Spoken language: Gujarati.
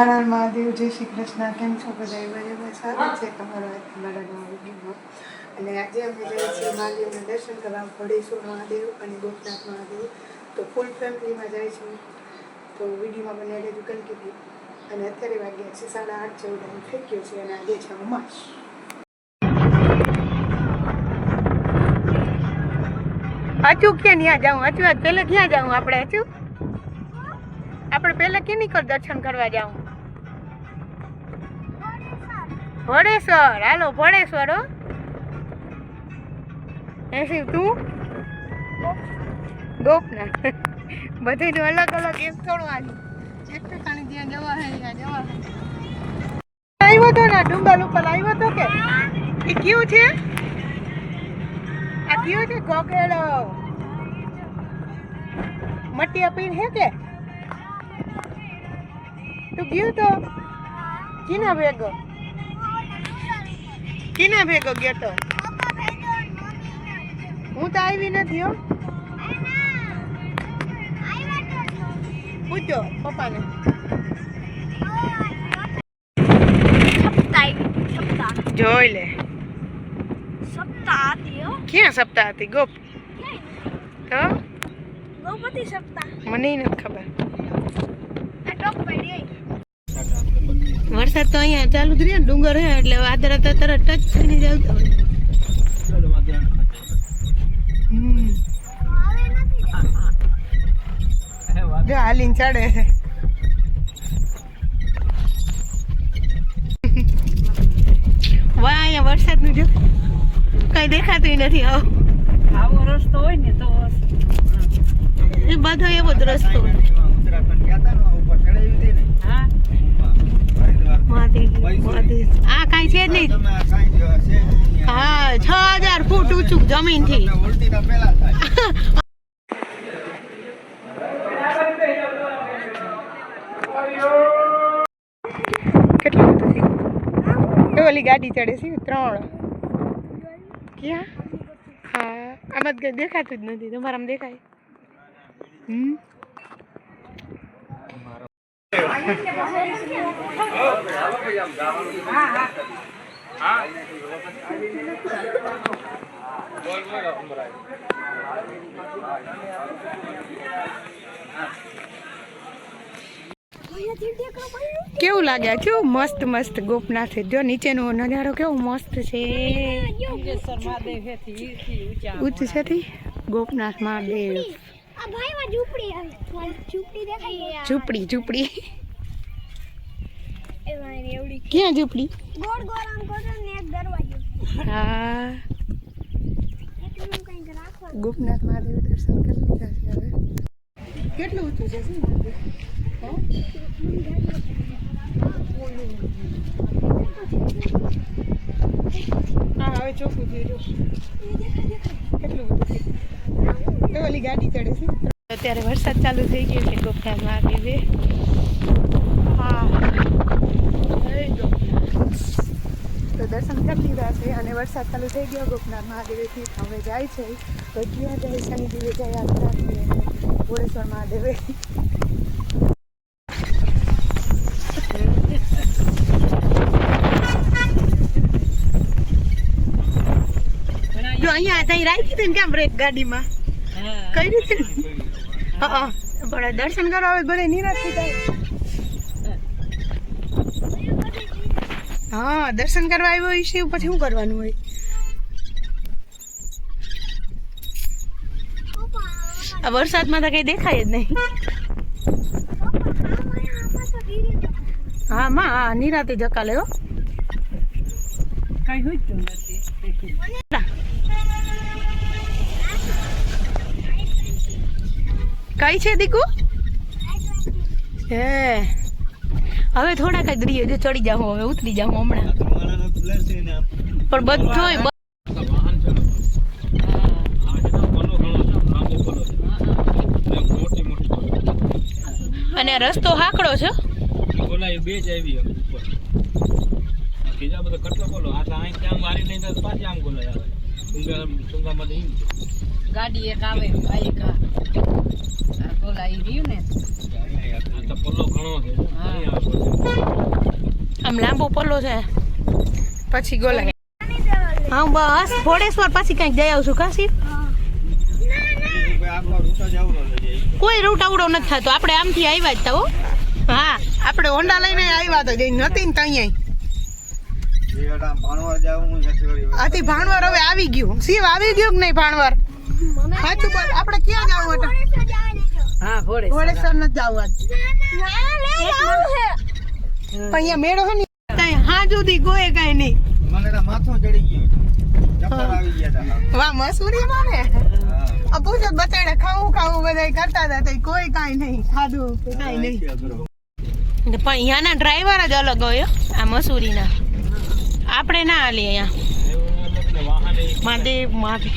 નારાયણ મહાદેવ, જય શ્રી કૃષ્ણ. કેમ છો બધા? બરાબર? સારું છે તમારો? એક મારા નવા વિડીયોમાં અને આજે અમે જઈએ છીએ મહાદેવના દર્શન કરવા. ભડેશ્વર મહાદેવ અને ગોપનાથ મહાદેવ. તો ફૂલ ફેમિલીમાં જાય છે. તો વિડીયોમાં બને દુકાન કીધી અને અત્યારે વાગ્યા છે સાડા આઠ ચૌદ ટાઈમ થઈ છે અને આજે છે અમાસ. અચુ ક્યાં ત્યાં જાઉં? અચુ પહેલાં ક્યાં જાઉં આપણે? અચુ આપણે પહેલાં કેની કર દર્શન કરવા જાઉં? ભડેશ્વર હાલો ભડેશ્વર હો. એ શિવ, તું? ગોપનાથ બધાનું અલગ અલગ એક થોડું આજે. એક જવા હે જવા આવ્યો તો ને, ડુંગર ઉપર આવ્યો તો કે? એ કયું છે? આ કયું છે? કોકેડો મટિયા પીન હે કે? તું ગયું તો? કીના ભેગો? કીના ભેગો ગયો તો હું તો આવી નથી હો. પૂછો પપ્પાને. જોઈ લે. ક્યાં સપ્તાહ હતી? ગોપ. તો? મને નથી ખબર. વરસાદ તો અહીંયા ચાલુ જ રહ્યા ડુંગર હે એટલે વાદળા તો તરત ટચ થઈને જ આવતા હોય. જો હાલીને ચડે છે. વાહ અહીંયા વરસાદનું જો. કઈ દેખાતું નથી આવ. આવો રસ્તો હોય ને તો એ બધો એવો જ રસ્તો હોય. હા મહાદેવ મહાદેવ આ કાંઈ છે જ નહીં. હા છ હજાર ફૂટ ઊંચું કેટલું બધું ઓલી ગાડી ચડે છે ત્રણ. ક્યાં? હા આમાં દેખાતું જ નથી. તમારામાં દેખાય? હમ? કેવું લાગે? કેવું મસ્ત મસ્ત ગોપનાથ જો નીચેનો નજારો કેવો મસ્ત છે. ઉચ્ચ છે ગોપનાથ મહાદેવ. આ ભાઈમાં ઝૂંપડી આવી. ઝૂંપડી દેખાય ઝૂંપડી ઝૂંપડી. ક્યાં ઝૂંપડી? ગોળ ગોળ આમ કરો ને એક દરવાજો. હા. ગોપનાથ મહાદેવ દર્શન કરી લીધા છે હવે. કેટલું ઊંચું છે શું મંદિર? હા? હવે ચોખ્ખું થઈ રહ્યું કેટલું ઓલી ગાડી ચડે છે. અત્યારે વરસાદ ચાલુ થઈ ગયો છે ગોપનાથ આવી તો દર્શન કરી લીધા છે અને વરસાદ ચાલુ થઈ ગયો ગોપનાથ મહાદેવેથી. હવે જાય છે તો ક્યાં જાય શનિદેવે જાય અને ઘોડેશ્વર મહાદેવે. અહીંયા ત્યાં રાખી હતી ને કેમ બ્રેક ગાડીમાં? કઈ રીતે? હા પણ દર્શન કરવા આવે ભલે નિરાશ થઈ જાય. હા, દર્શન કરવા આવ્યો હોય, શિવ, પછી શું કરવાનું હોય? આ વરસાદમાં તો કઈ દેખાય જ નહીં. હા, માં હા નિરાતે જકા લેવો કઈ હોતું નથી. કઈ છે દીકુ? હે. હવે થોડાક જ રહીએ, જો ચડી જાઉં હવે, ઉતરી જાઉં હમણાં. પણ બધો અને રસ્તો હાકડો છે. ઓલા બે જ આવી બીજા બોલો આટલા અહીં ત્યાં મારી નહીં તો પાછી આમ બોલે ગાડી એક આવે આ આ ઈ રહ્યું ને. પલ્લો ઘણો છે પલ્લો પછી ગોલા. હા બસ ભોળેશ્વર પછી કંઈક જઈ આવશું કાશી કોઈ રૂટ આવડો નથી થતો. આપણે આમથી આવ્યા જ તો હા. આપણે હોન્ડા લઈને આવ્યા તો જઈ નથી ને ત્યાં આથી ભાણવર હવે આવી ગયું. શિવ આવી ગયું કે નહીં ભાણવર? સાચું આપણે ક્યાં ભોળે ઘોડેશ્વર નથી જવું આજ. પણ અહીંયા મેળો હે ને ત્યાં હા જુદી કોઈ કઈ નહીં. માથું ચડી ગયું. ચક્કર આવી ગયા હતા વાહ મસૂરીમાં ને? આ બતાડે બચાડે ખાવું ખાવું બધાય કરતા હતા તો કોઈ કાંઈ નહીં ખાધું કે કાંઈ નહીં. પણ અહીંયાના ડ્રાઈવર જ અલગ હોય આ મસૂરીના. આપણે ના હાલીએ અહીંયા. મહાદેવ મહાદેવ.